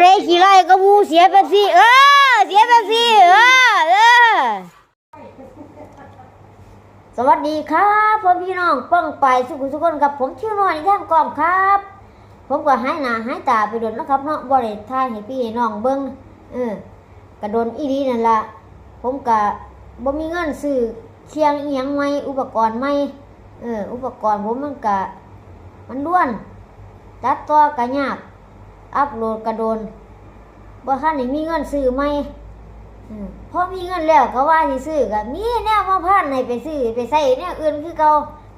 ใดขี่ไล่ก็มูเสียเป็นสิเออเสียเป็นสิเออเออสวัสดีครับพ่อพี่น้องป้องไปสุขุสุขคนกับผมชื่อน้อยย่างกอมครับ ผมก็หายหน้าหายตาไปโดนนะครับเนาะบ่ได้ทายให้พี่น้องเบิ่งเออกระโดนอีดีนั่นละผมก็บ่มีเงินซื้อเคียงเอียงใหม่อุปกรณ์ใหม่เอออุปกรณ์ผมมันก็มันด้วนตัดต่อก็ยาก อัพโหลดก็โดนบ่ทันได้มีเงินซื้อใหมพอมีเงินแล้วก็ว่าสิซื้อก็มีแนวมาพานให้ไปซื้อไปใช้แนวอื่นคือเก่า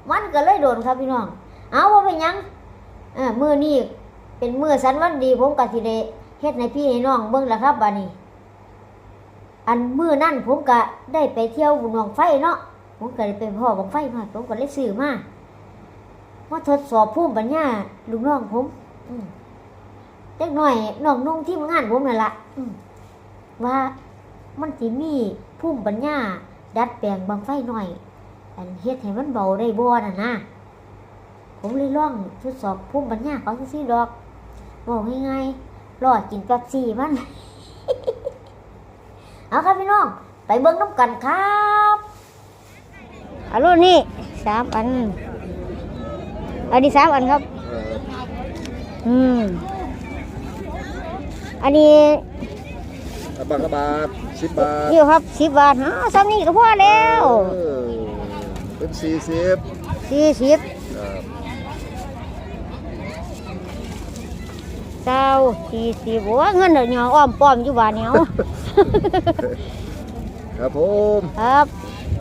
มันก็เลยโดนครับพี่น้อง เอาว่าเป็นหยังเออมื้อนี้เป็นมื้อสันวันดีผมก็สิได้เฮ็ดให้พี่ให้น้องเบิ่งล่ะครับบัดนี้ อันมื้อนั้นผมก็ได้ไปเที่ยวบุญหนองไฟเนาะผมก็ได้ไปพ่อบังไฟมาผมก็เลยซื้อมามาทดสอบภูมิปัญญาลูกน้องผม อืม เล็กน้อยน้องนุ่งที่งานผมนั่นละอืมว่ามันสิมีภูมิปัญญา ดัดแปลงบางไฟหน่อย อันเฮ็ดให้มันเบาได้บ่น่ะนะผมเลยลองทดสอบภูมิปัญญาเขาซื่อๆดอกบอกง่ายๆรอกินแป๊บซี่มัน เอาครับพี่น้อง ไปเบิ่งน้ำกันครับเอารุ่นนี้สามอันอันนี้สามอันครับ อืม อันนี้กระบาทกระบาทสิบบาทนี่ครับสิบบาทฮะซ้ำนี่ก็พอแล้วเออเป็นสี่สิบสี่สิบครับเจ้าสี่สิบโอ้เงินเดี๋ยวนี้อ้อมป้อมอยู่บ้านเหนียวครับผมครับ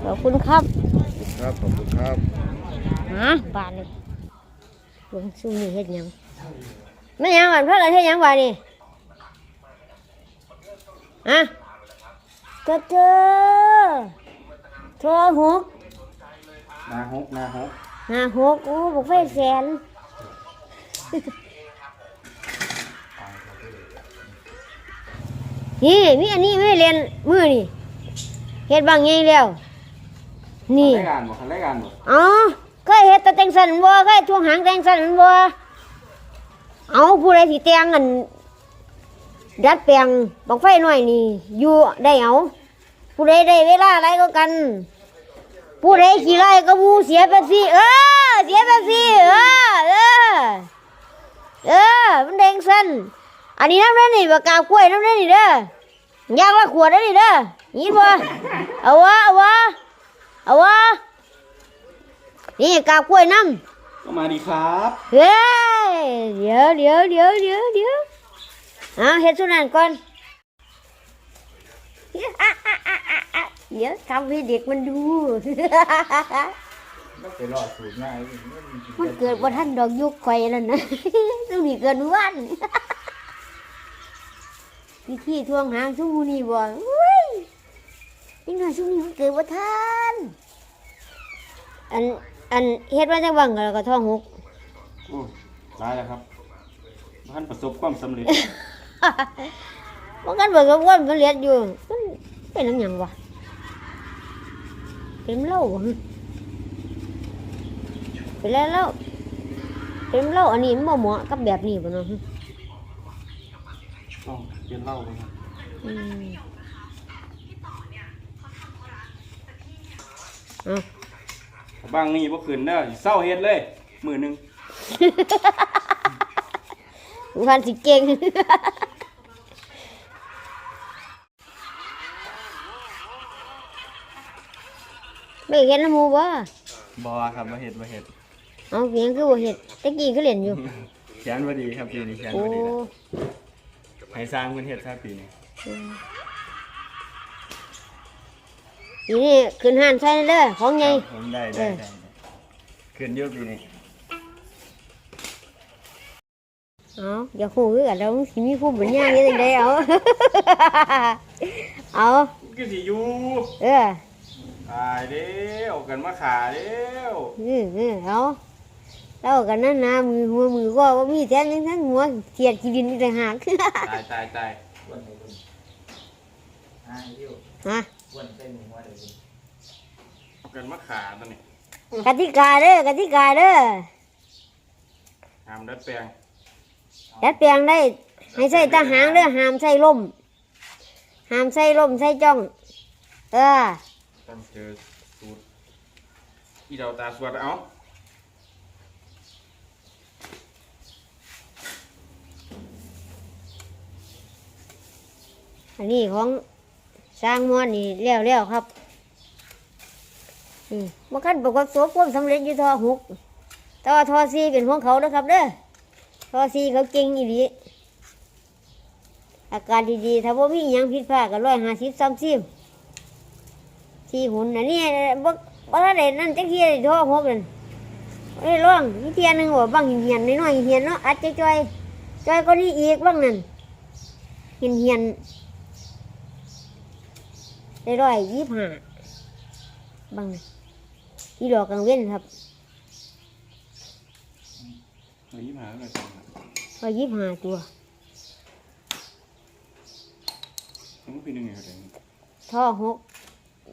ขอบคุณครับ ครับขอบคุณครับฮะบาทเลยลงสู้นี่เฮ็ดหยังไม่หยังบ้านเพื่อนเฮ็ดหยังบ้านนี่ ฮะเจ้าเจ้าโทรหกนาฮกนาฮกห้าหกโอ้บอกไฟแสนนี่มีอันนี้ไม่เรียนมือนี่เฮ็ดบางอย่างแล้ว นี่ รายการบ่คันรายการบ่อ๋อเคยเฮ็ดแตะแตงสันบ่เคยช่วงหางแตงสันบ่เอาผู้ใดสิแต่งอัน ดัดแปลงบังไฟหน่อยนี่อยู่ได้เอาผู้ใดได้เวลาอะไรก็กัน ผู้ใดขี่ไล่ก็มูเสียไปสิเออเสียไปสิเออเออเออมันแดงสันอันนี้น้ำนั่นนี่ปากกาบกล้วยน้ำนั่นนี่เด้อย่างละขวดนั่นนี่เด้อยินบ่เอาวะเอาวะเอาวะนี่กาบกล้วยน้ำก็มาดีครับเฮ้ยเดี๋ยวเดี๋ยวเดี๋ยวเดี๋ยวเดี๋ยว เอาเฮ็ดสุนันก่อนเดี๋ยวทำให้เด็กมันดูไปรอดสูตรง่ายมันเกิดว่าท่านดอกยุกไข่นั่นนะต้องมีเกินวันพี่ขี้ทวงหางชุ่มนี่บ่อุ้ยนี่หน่อยชุ่มนี่มันเกิดว่าท่านอันอันเฮ็ดว่าจังบังแล้วก็ท้องหกโอ้ตายแล้วครับท่านประสบความสำเร็จ มันกันเบิกกับว่ามันเลียดอยู่มันเป็นน้ำหยังวะเป็นเหล้าบ่ฮึเป็นแล้วเหล้าเป็นเหล้าอันนี้มันบ่เหมาะกับแบบนี้บ่เนาะฮึต้องเรียนเล่าเลยครับอืมเอาบางนี่บ่ขึ้นเด้อสิเศร้าเฮ็ดเลยมือหนึงพันสิเก่ง ไม่เห็นน้ำหมูบ่บ่ครับบ่เฮ็ดบ่เฮ็ดเอาเพียงคือบ่เห็ดตะกี้คือเล่นอยู่แขนบ่ดีครับปีนี้แขนโอ้บ่ดีแล้วให้สร้างเพิ่นเฮ็ดซะปีนี้ทีนี่ขึ้นห้านใช่เด้อของไงครับผมได้ได้เออได้ขึ้นเยอะปีนี้เอาอย่าคู่คือกันแล้วมึงสิมีผู้ปัญญาอย่างจังไดเอา เอา ก็สิอยู่เออ ตายเด้วกันมาขาเด้วอืออือเอาเล่ากันนั่นนะมือหัวมือก็ว่ามีแทงทั้งทั้งหัวเทียดขี้ดินอีกต่างหากตายตายตายฮะกันมาขาตัวนี้กติกาเด้อกติกาเด้อห้ามดัดแปลงดัดแปลงได้ให้ใส่ตาหางเด้อห้ามใส่ล่มห้ามใส่ล่มใส่จ้อง เออ ต้องเจอสูตรที่เราตาสวดเอาอันนี้ของสร้างมอนนี่แล้วแล้วครับอืมบ่คันประกอบตัวความสำเร็จอยู่ทอหกแต่ว่าทอซีเป็นของเขาเด้อครับเด้อทอซีเขาเก่งอีหลีอาการดีๆ ถ้าบ่มีหยังผิดพลาดก็ร้อยห้าสิบสามสิบ สี่หุ่นอันนี้บ่บ่ทันได้นั่นจักเทียทอหกนั่นบ่ได้ร้องมีเทียหนึงว่าบางเหียนๆน้อยๆเหียนเนาะอัดจ้อยๆจ้อยก็นี่อีกบางนั่นเหียนเหียนๆได้ร้อยยี่ห้าบางที่ดอกกังเว้นครับเฮ้ยมาแล้วกันร้อยยี่ห้าตัวต้องพี่นึงไงครับท่อหก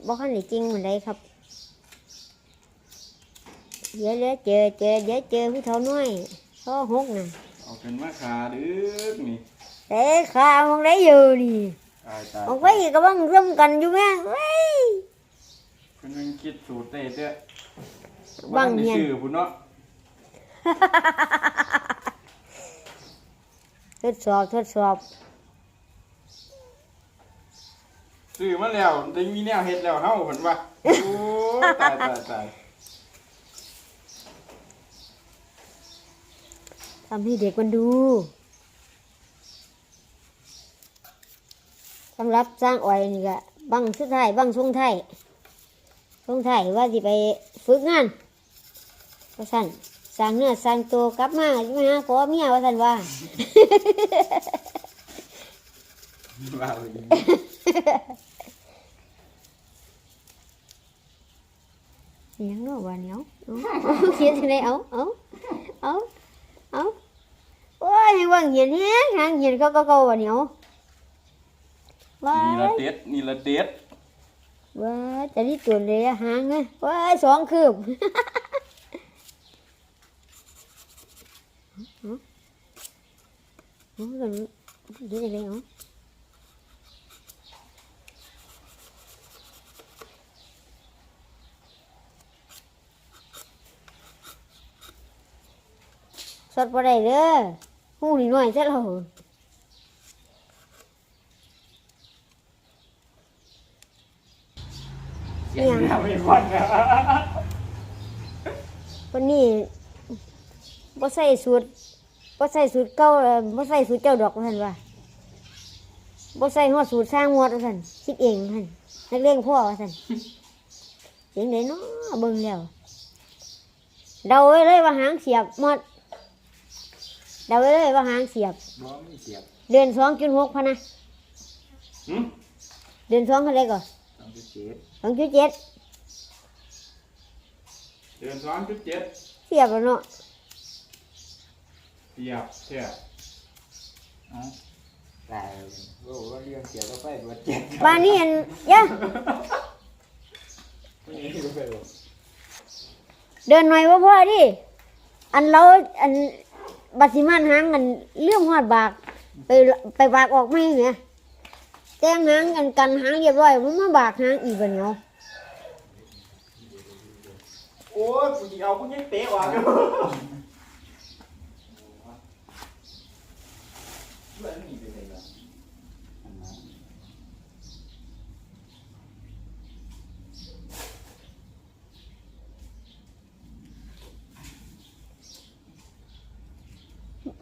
บ่คันได้จริงเหมือนใดครับ เดี๋ยวเดี๋ยวเจอเจอเดี๋ยวเจอผู้เฒ่าน้อยท่อหกน่ะเอาเป็นว่าขาดึกนี่เอ๊ะข้าวมันได้อยู่นี่ตายตายมันไปก็บังร่วมกันอยู่แม่เว้ยเพิ่นมันคิดสูตรเต้เต้บังเฮียนชื่อพุ่นเนาะทดสอบทดสอบ ซื้อมาแล้วได้มีแนวเฮ็ดแล้วเฮาเพิ่นว่าโอ้ยตายตายตายทำให้เด็กมันดูสำหรับสร้างอ้อยนี่ก็บังสุดท้ายบังทรงไทายทรงไทายว่าสิไปฝึกงานว่าสั่นสร้างเนื้อสร้างตัวกลับมาสิมาหาขอเมียว่าสั่นว่าว่าเยอิหยังเนาะว่าเหนียวเอาเอาเขียนจังไดเอาเอาเอาเอาโอ้ยว่างเหียนแฮงหางเหียนเขาก็เก่าว่าเหนียวว้านี่ละยเด็ดนี่ละเด็ดว้ายแต่นี่ตัวเลยอะหางไงว้ายสองคืบเอาเอากันเดี๋ยวจะได้เอา ดบ่ได้เด้อหูนี่หน่อยซะแล้วเสียงหน้าไม่ควันนะวันนี้บ่ใส่สูตรบ่ใส่สูตรเก่าเอ่อบ่ใส่สูตรเจ้าดอกว่าซั่นว่าบ่ใส่ฮอดสูตรสร้างงวดว่าซั่นคิดเองว่าซั่นนักเลงพ่อว่าซั่นเสียงไดเนาะเบิ่งแล้วเดาไว้เลยว่าหางเสียบหมด เดาไว้เลยว่าหางเสียบ บ่มีเสียบเดือน2.6พะนะหืมเดือน2เท่าไหร่ก่อนต้องไปเจ็ด2.7เดือนสองจุดเจ็ดเสียบแล้วเนาะเสียบเสียบเอ้าตายโอ้ว่าเรื่องเสียบก็ไปบ่เจ็ดบ้านนี้อันยะวันนี้ก็ไปบ่เดินหน่อยบ่พอดิอันเราอัน บัดสิมันหางกันเรื่องหอดบาก ไปไปบากออกไม่เนี่ยแจ้งหางกันกันหางเรียบร้อยมันมาบากหางอีกบัดเนาะโอ้ยกูสิเอากูยังเตะวะกอยู่ เรื่องนี้ไปไหนล่ะอันนั้น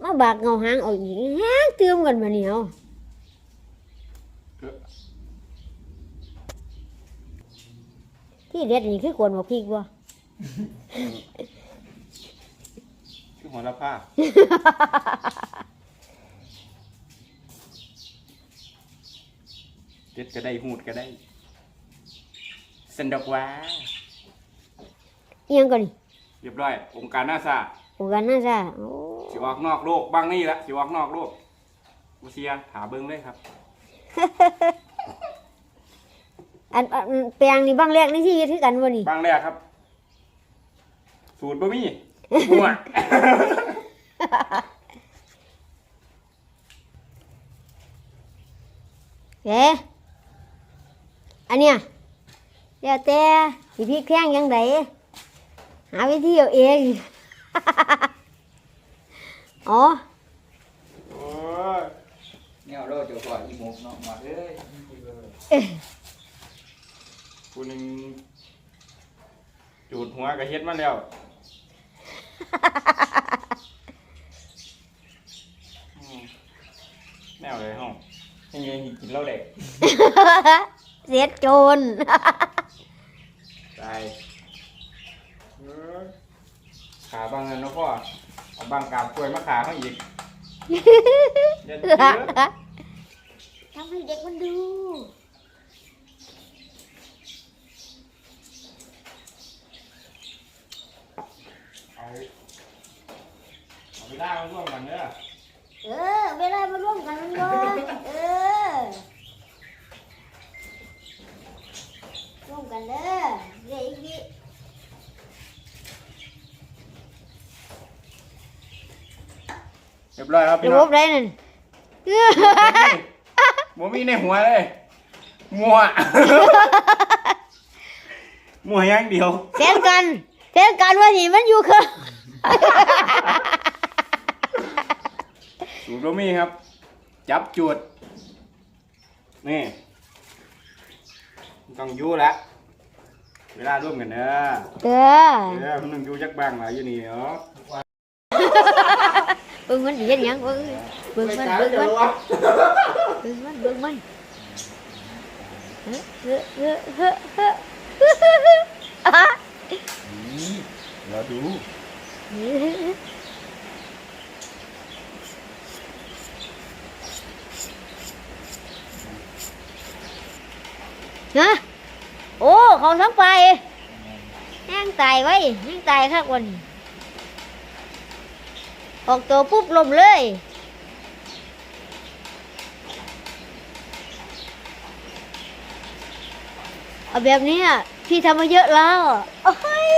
มาบากเงาหางออกอีกหางเติมกันบัดเนาะที่เด็ดนี่คือกวนบ่พริกบ่คือหัวละผ้าเด็ดก็ได้หูดก็ได้สันดอกว่าเอียงก่อนนี่เรียบร้อย องค์การนาซา โอ้กันน่าซะโอ้สิออกนอกโลกบางนี่ละสิออกนอกโลกอุเซียถาเบิ้งเลยครับ อันอันแปลงนี่บางแรกในชีวิตคือกันบ่นี่บางแรกครับ สูตรบะหมี่มั่ว เอ๊ะอันเนี้ยเดี๋ยวแต่สิพี่แข้งยังไงหาวิธีเอาเอง อ๋อโอ้ยแนวโลดเจ้าก่อนอีหมกเนาะมาเอ้ยกูนึงจูดหัวก็เฮ็ดมาแล้วอืมแนวเลยห้องยังไงกินเหล้าเด็กเสียโจรตายเออ ขาบางเงินเนาะพ่อเอาบางกาบกล้วยมาขาเขาอีกเดี๋ยวเดี๋ยวทำให้เด็กมันดูเอาเอาไปได้มาร่วมกันเด้อเออเวลามาร่วมกันมันบ่เออร่วมกันเด้อเดี๋ยวอีกที เรียบร้อยครับพี่ระน้บองบได้นั่นมัวมีในหัวเลยมัวมัวอย่างเดียวเสียกันเสียกันว่านี่มันอยู่คือสูบโรมี่ครับ จับจุด นี่ต้องอยู่ละเวลาร่วมกันเนอะเออเออมันต้องอยู่จักบางหลายอยู่นี่เนาะเบิ่ งมันสิเฮ็ดหยังเบิ่งเบิ่งมันเบิ่งมันเบิ่งมันเบิ่งมันเฮ้อเฮ้อเฮ้อเฮ้อเฮ้ออะนี่เราดูฮะโอ้เขาทั้งไปแห้งตายไว้แห้งตายครับวันนี้ ออกตัวปุ๊บลมเลย เอาแบบนี้พี่ทำมาเยอะแล้วโอ้ย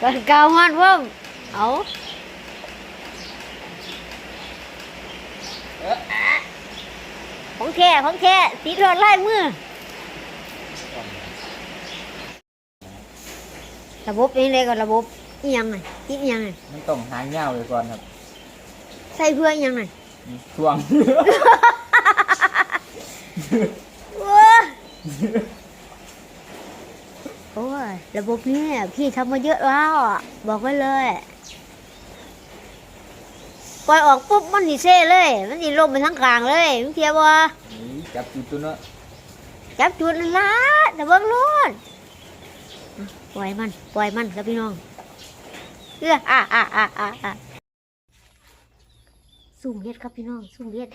ก่อนกาวมันเพิ่มเอาของแท้ของแท้สีทอดลายมือ ระบบนี้เลยก่อนระบบอีหยังไงอีหยังไงมันต้องหางยาวไว้ก่อนครับใส่เพื่ออีหยังไงนี่ช่วงว้าโอ้ยระบบนี้พี่ทำมาเยอะแล้วอะบอกไว้เลยปล่อยออกปุ๊บมันสิเซ่เลย มันสิลงไปทั้งกลางเลยมึงเทียบว่านี่จับจุดตัวเนาะจับจุดนั่นละแต่เบิ่งโลดอะ ปล่อยมัน ปล่อยมันครับพี่น้องเอื้ออะอะอะอะอะสุ่มเฮ็ดครับพี่น้องสุ่มเฮ็ด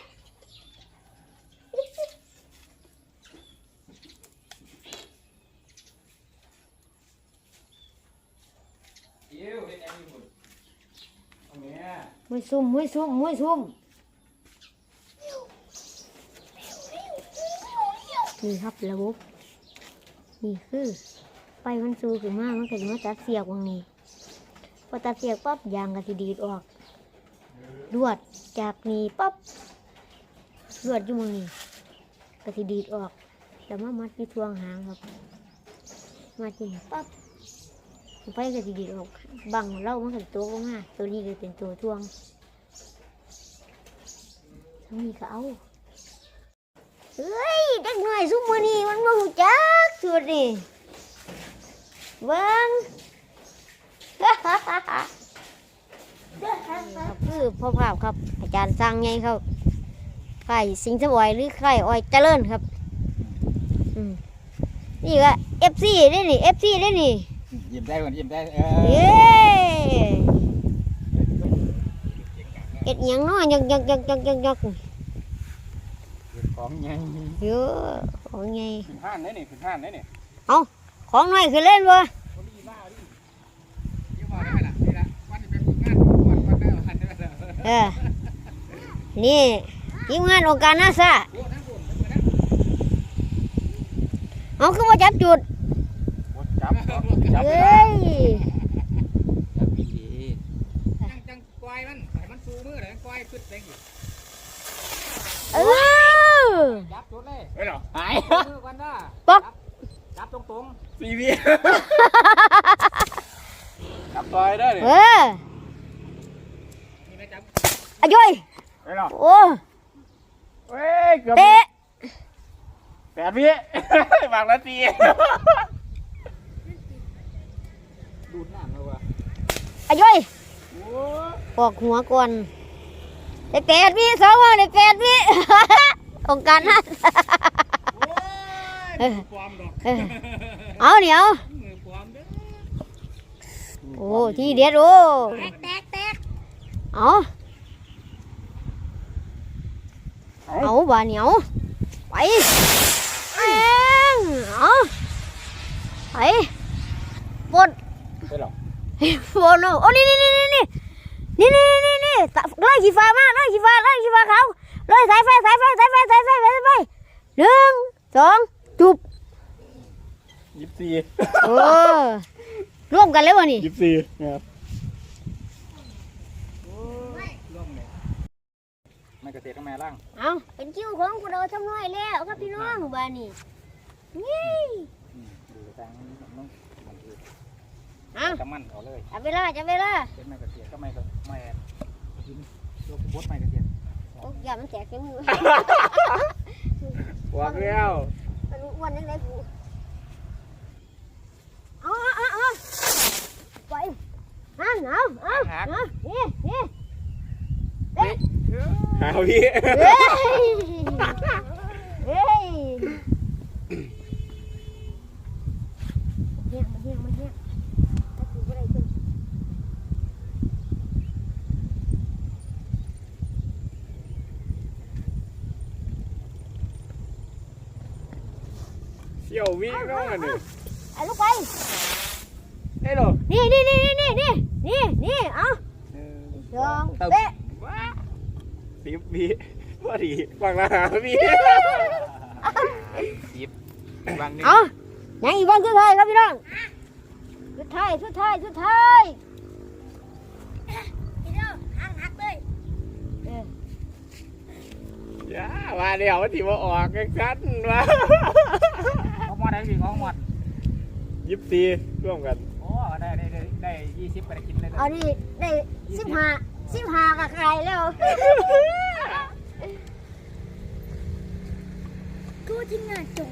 เอ้วเฮ็ดมดเอาเนี้ยซุ่มมวยซุ่มมวยซุ่มนี่ครับระบบนี่คือ ไปมันสูขึ้นมากมันก็จะมาตัดเสียกวงนี้ พอตัดเสียกปั๊บยางก็สิดีดออกลวดจากนี้ปั๊บลวดอยู่หมองนี้ก็สิดีดออกแต่มามัดที่ทวงหางครับมัดที่นี่ปั๊บไปก็สิดีดออกบังเล่ามันก็ตัวงมาตัวนี้ก็เป็นตัวทวงทั้งนี้ก็เอาเฮ้ยเด็กหน่อยซุมมือนี่มันมาหูจักสุดนี่ เบิ้งครับคือพ่อภาพครับ อาจารย์สร้างไงครับไข่สิงห์สวอยหรือไข่อ้อยเจริญครับอืมนี่ก็เอฟซีได้นี่เอฟซีได้นี่ยิ้มได้ก่อนยิ้มได้เอเย้อเอ็ดหยังเนาะยกยกยกยกยกยกของใหญ่เยอะของไงขึ้นห้านได้นี่ขึ้นห้านได้นี่ ของน้อยคือเล่นวะเออ นี่ทีมงานองคการนาซาเอาขึ้นมาจับจุดจับจับเอ้ยจับดีจังจังกวายมันใส่มันสูมือเลยกวายขึ้นเต็ออจับจุดเลยเฮ้ยหรอหายป๊อกจับตรงตรง ซีพีจับซอยได้เลยเออๆนี่ไม่จับอะย้อยเฮ้ยเหรอโอ้เฮ้ยเกือบเตะแปดวิบางนาทีดูดน้ำแล้ววะอะย้อยโอ้ปอกหัวก่อนเด็กแปดวิสองวันเด็กแปดวิองค์การนั่นยความดอก เออเอาเหนียวมือความเด้อโอ้ที่เด็ดโอ้แตกแตกเอาเอาบาเหนียวไปแองเอาไปปนเฮ้ยเหรอปนโอ้นี่นี่นี่นี่นี่นี่นี่นี่นี่ตะไล่ขี้ฟ้ามาไล่ขี้ฟ้าไล่ขี้ฟ้าเขาไล่สายไฟสายไฟสายไฟสายไฟสายไฟหนึ่งสอง จุบยี่สิบสี่โอ้ร่วมกันเลยวะนี่ยี่สิบสี่ครับร่วมเลยไม่เกษตรก็แม่ล่างเอาเป็นคิวของพวกเราทำน้อยแล้วครับพี่น้องบ้านนี้นี่อืมดูทางนี้มันต้องมันคือเอากระมันเอาเลยจับเวลาจับเวลาเป็นไม่เกษตรก็ไม่ก็ไม่กินยกบดไม่เกษตรโอ้ยอย่ามันแตกเต็มมือวางแล้วมัน อ้วนยังไงกูเอาเอาเอาเอาไปนั่นเอาเอาเอานี่นี่เฮ้ยหาพี่ เฮ้ยเฮ้ยเฮียมันเฮียมันเฮียถ้ากูไม่ได้ขึ้น เสี่ยว วิ่งเข้ามาหนึ่งไอ้ลูกไปเฮ้ยเหรอนี่นี่นี่นี่นี่นี่นี่เอาสองเตะว้าสิบวิพอดีวางละหาพี่สิบบางนี่เอายังอีกวันสุดท้ายครับพี่น้องสุดท้ายสุดท้ายสุดท้ายพี่น้องหักหักเลยย่ามาเดี๋ยวที่มาออกกันกันวะเขาหมด ได้พี่เขาหมดยี่สิบสี่ร่วมกันโอ้ได้ได้ได้ได้ยี่สิบไปได้กินเลยเอานี่ได้สิบห้าสิบห้ากับใครแล้วกูที่งานจง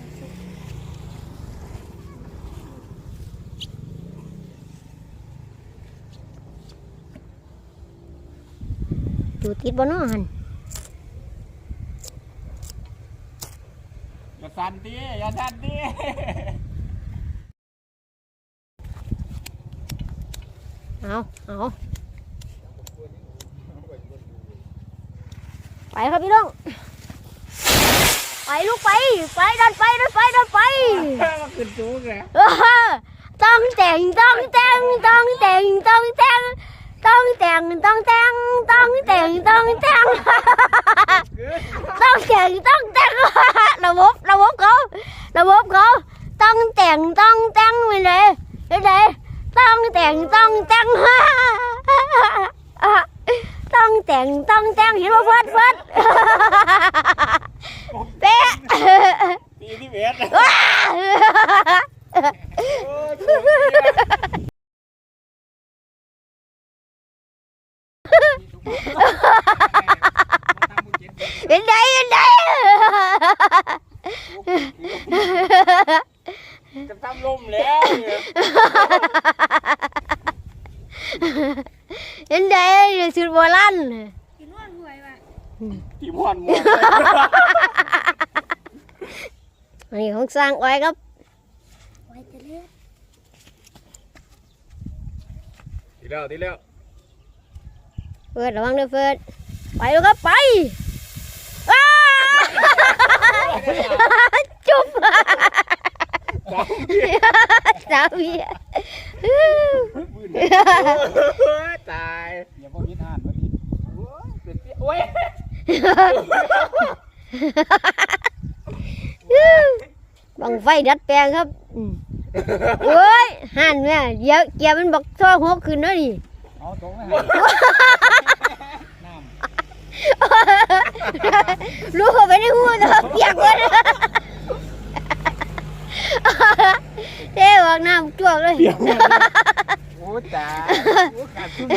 ดูติดบนน้อหัน อย่าสั่นดิอย่าสั่นดิเอาเอาไปครับพี่น้อง ไปลูกไป ไปดันไปดันไปดันไปมันขึ้นสูงไงเออต้องแต่งต้องแต่งต้องแต่งต้องแต่งต้องแต่งต้องแต่งต้องแต่งต้องแต่ง Tông tiền tăng tăng Đầu bốp, đầu bốp cô Đầu bốp cô tăng tiền tăng tăng mình đi Đi đi tăng tiền tăng tăng tăng tiền tăng tăng Hiểu không phớt phớt Bé. Tí tí bé. Ha ha ha ha! เป็นไงเป็นไงจะทำลมแล้วเป็นไงสุดโบราณกินว่านหวยว่ะที่ว่านหวยนี่ของสร้างไว้ครับไว้จะเลือกตีแล้วดีแล้วเฟิร์ดระวังเด้วยเฟิร์ดไปแล้วครับไป จุ๊บสามีตายอย่าพวกนี้ทานวันนี้เป็นเตี้ยโอ้ยบังไฟดัดแปลงครับโอ้ยหันแม่เดี๋ยวเกียร์มันบอกท่อหัวขึ้นแล้วนี่เอาตรงนะน้ำ ลูกเขาไปในหูเถอะเปียกหมดเท่ออกน้ำจวงเลยโอ้ตายโอ้ขาดทุน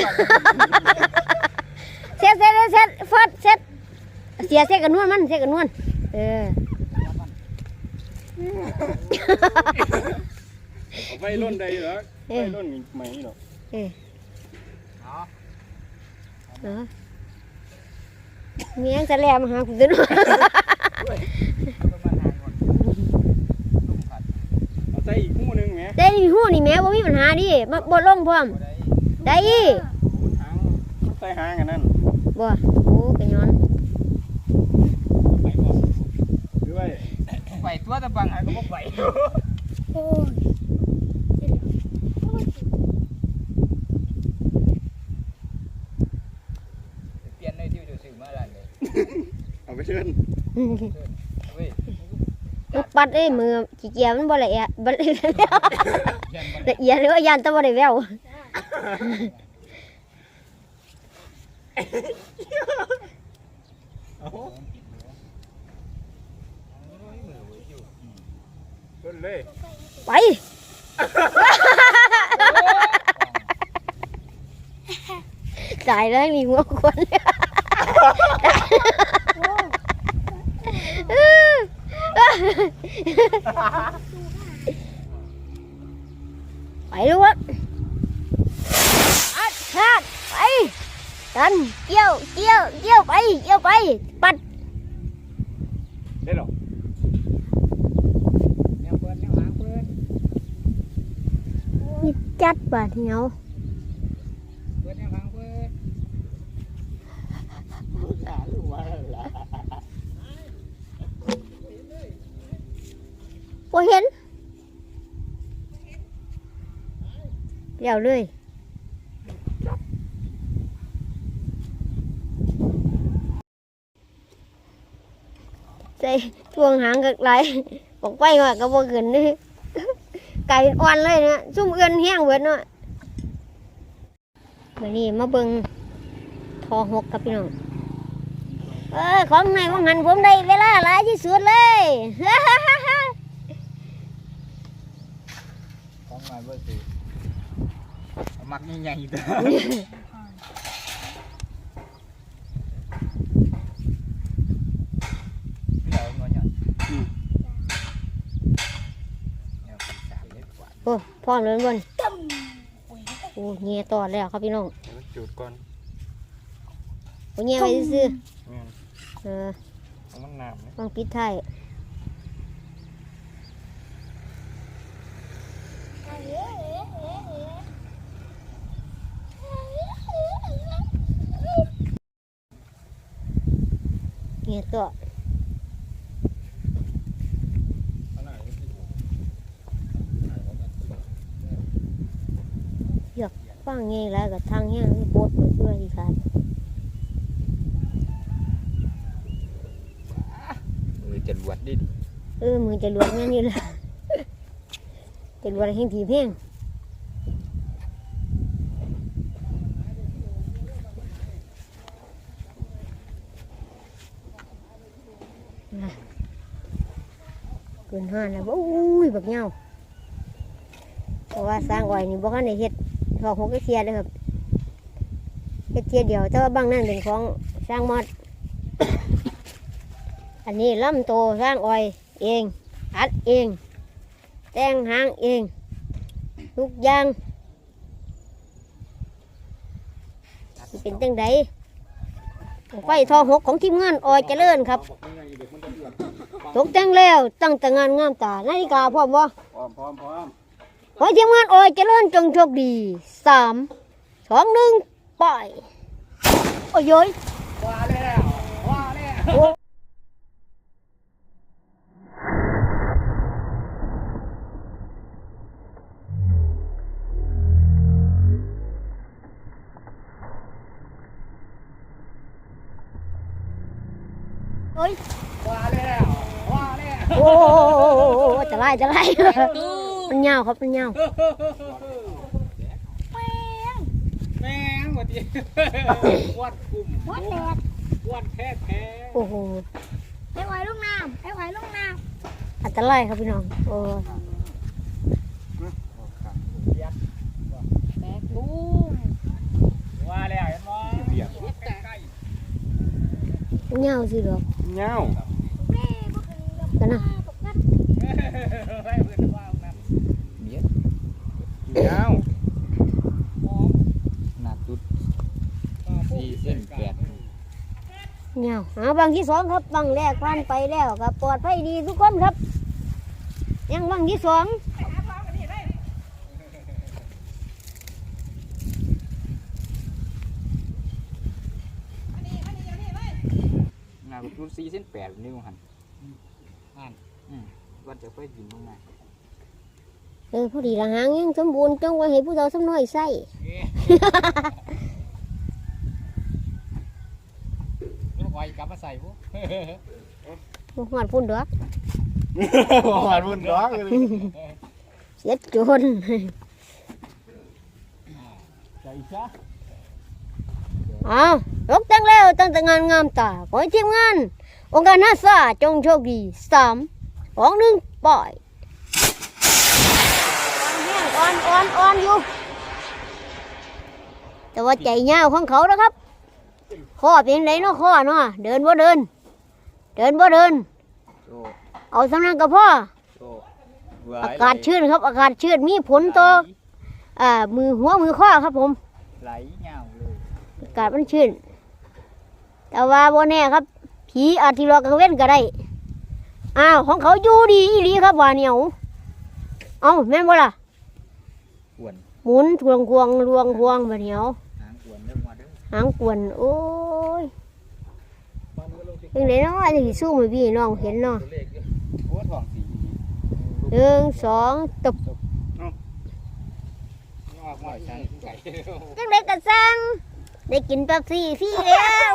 เซ็ตเซ็ตเซ็ตฟอดเซ็ตเสียเซ็ตกันนวลมันเซ็ตกันนวลเออไปร่นใดเหรอไปอร่นไหมหรอเออเออ มีหยังจะแลมาหาคุณตัวนู้นเอาไปมาทางก่อนลูกขัดเอาใส่อีกคู่หนึงแหมได้หูนี่แม่บ่มีปัญหาดิมาบ่ลงพร้อมบ่ได้ได้หูทางมันใส่หางกันนั่นบ่โอ้กะย้อน ไปบ่หรือว่าไปตัวตะบังหายก็บ่ไปโอ้ย เปลี่ยนในที่จะซื้อมาแล้วนี่ เอาไปเชิ ญเว้ยลูกปัดเอ้มือขี้เกียจมันบ่ละเอียดบ่ละเอียดละเอียดหรือว่ายันตะบ่ได้แววไปตายแล้วมีหัวคนไปลูกวะอัดชาดไปดันเกี่ยวเกี่ยวเกี่ยวไปเกี่ยวไป ปัด ได้หรอ แนวเปิดแนวหางเปิด นี่จัดบาด เหนียวเปิดแนวหางเปิดขาลูกว่าละบ่เห็นเดี๋ยวเลยใส่ทวงหางกับไหลบอกไปว่าก็บ่ขึ้นนี่ไก่อ่อนเลยนะซุ่มเอื้อนแห้งเบิดเนาะ มื้อนี้มาเบิ่งทอหกกับพี่น้องเออของในของหันผมได้เวลาหลายที่สุดเลยของมาบ่ซื้อเอามักใหญ่ๆเด้อเดี๋ยวมันหย่อนแนวปีศาจเล็กกว่าโอ้พร้อมเลยบนโอ้เงียต่อแล้วครับพี่น้องเอาจุดก่อนโอ้เงียไว้ซื้ออืมๆเออเอามันน้ำนะวางปิดท้ายเงียต่อเอาหน่อย ฟังเงี้ยแล้วก็ทางเงี้ยปวดไปเพื่อที่ขาดมือจะรวดดิเออมือจะลวดแม่นอยู่ละจะลวดแห้งถีบแห้งเกินห้าแล้วอุ้ยแบบเงาเพราะว่าสร้างอ้อยนี่บ่คันได้เฮ็ด ทอกหกเทียเด้อครับเฮ็ดเทียเดียวแต่ว่าบางนั่นเป็นของสร้างมอด อันนี้ลำโตสร้างอ้อยเองอัดเอง แต่งหางเอง ทุกอย่างเป็นจังไดไฟทอหกของทีมงานออยเจริญครับบอกยังไงเด็กมันจะเดือดตกแต่งแล้วตั้งแต่งานงามตานาฬิกาพร้อมบ่พร้อมพร้อมพร้อม ขอทีมงานออยเจริญจงโชคดีสามสองหนึ่งปล่อย โอ้ยโยยว่าแล้วว่าแล้วโอ้โอ้ย ว่าแล้วว่าแล้ว โอ้จะไล่จะไล่ มันยาวครับมันยาวแม่งว่าดิวัดกลุ่มวัดแตกวนแท้แท้โอ้โหไอ้หอยลูกน้ำไอ้หอยลูกน้อันตรายครับพี่น้องโอ้ำแบกบูมว่าแล้วเห็นบ่เบียดเงาสิดอกเงาแม่พวกนี้กับกันนะ เงาหนักจุดสี่เส้นแปดเงาหาบางที่สองครับบางแรกผ่านไปแล้วครับปลอดภัยดีทุกคนครับ ยังบางที่สองหนักจุดสี่เส้นแปดนิ้วหันอ่านอืมว่าจะไปกินตรงไหน เออพอดีละหางยังสมบูรณ์จงไว้ให้ผู้เฒ่าสำน้อยใส่ลูกไว้กลับมาใส่พวกบ่หอดพุ่นดอกหวานบุญร้องเลยเสียจนใจซะเอายกตั้งแล้วตั้งแต่งานงามตาขอให้ทีมงาน องค์การนาซาจงโชคดีสามสองหนึ่งปล่อย อ่อนอ่อนอ่อนอยู่ แต่ว่าใจเงาวของเขานะครับข้อเป็นไรเนาะข้อเนาะเดินบ่เดิน เดินบ่เดินโตเอาสำนักกับพ่อโตอากาศชื้นครับ อากาศชื้นมีผลต่ออ่ามือหัวมือข้อครับผมไหลเงาเลยอากาศมันชื้นแต่ว่าบ่แน่ครับ ผีอาจที่รอกลางเว้นก็ได้อ้าวของเขาอยู่ดีอีหลีครับว่าเหนียว เอ้าแม่นบ่ล่ะก วน หมุนทวงควงลวงควงบ่เหนียวหางกวนเด้อมาเด้อหางกวนโอ้ยยังไงเนาะอันนี้สู้มือพี่น้องเห็นเนาะตัวเลขเด้อโอ้ทองสีหนึ่งสองตบออกมาชันไก่จังไดกระซังได้กินแป๊บซี่พี่แล้ว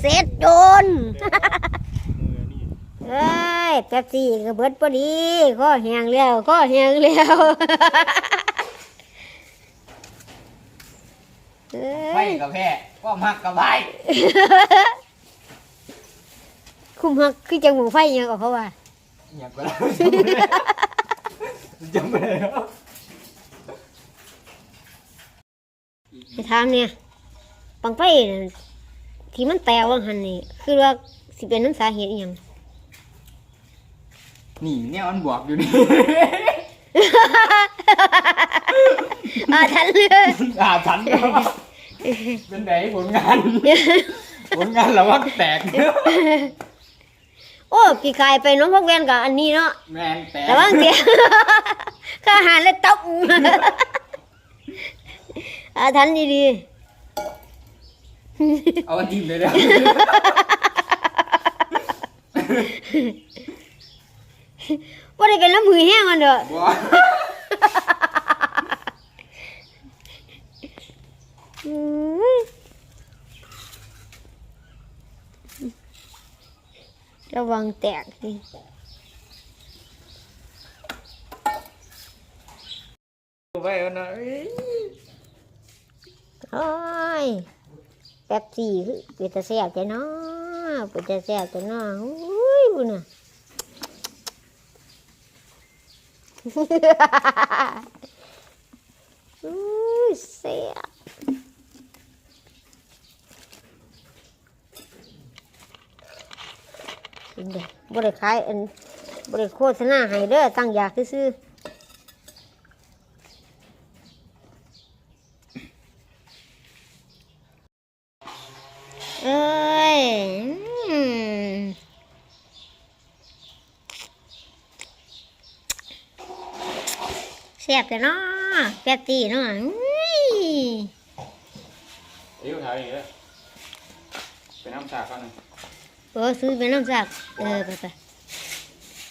เสร็จโจนมือนี่ เอ้ยแป๊บซี่ก็เบิดพอดีข้อแห้งแล้วข้อแห้งแล้วเอ้ไม่ยกับแพ้ก็มักกับไว้คุ้มหักคือจังหมูไฟยังกับเขาว่า อยากก็แล้วจำไม่ได้แล้วไปถามเนี่ยปังไฟน่ะที่มันแตกว่าหันนี่คือว่าสิเป็นน้ำสาเหตุอหย่าง นี่เนี่ยมันบวกอยู่นี่อาทันเลยอ่าฉันก็เป็นไหนผลงานผลงานเราว่าแตกโอ้ปีกายไปน้องพักแวนกับอันนี้เนาะแมนแตกแต่ว่าเสียข้าหารเลยตบอาทันดีเอาอันทีมเลยเด้อๆ ว่าได้เป็นน้ำมือแห้งมันเด้อบัวอืมระวังแตกดิไปเอาหน่อยโอ้ยแป๊บสี่คือเป็นตาแซ่บแต่เนาะเป็นตาแซ่บแต่เนาะอุ้ยบุญน่ะ อุ้ยแซ่บกินเด้บ่ได้ขายอันบ่ได้โฆษณาให้เด้อตั้งอยากซื้อเอ้อม แซ่บแต่เนาะแป๊บตีเนาะอุ้ยเอ้ยถ่ายอีกแล้วเป็นน้ำชาข้าวหนึงเออซื้อเป็นน้ำสักเออไปไป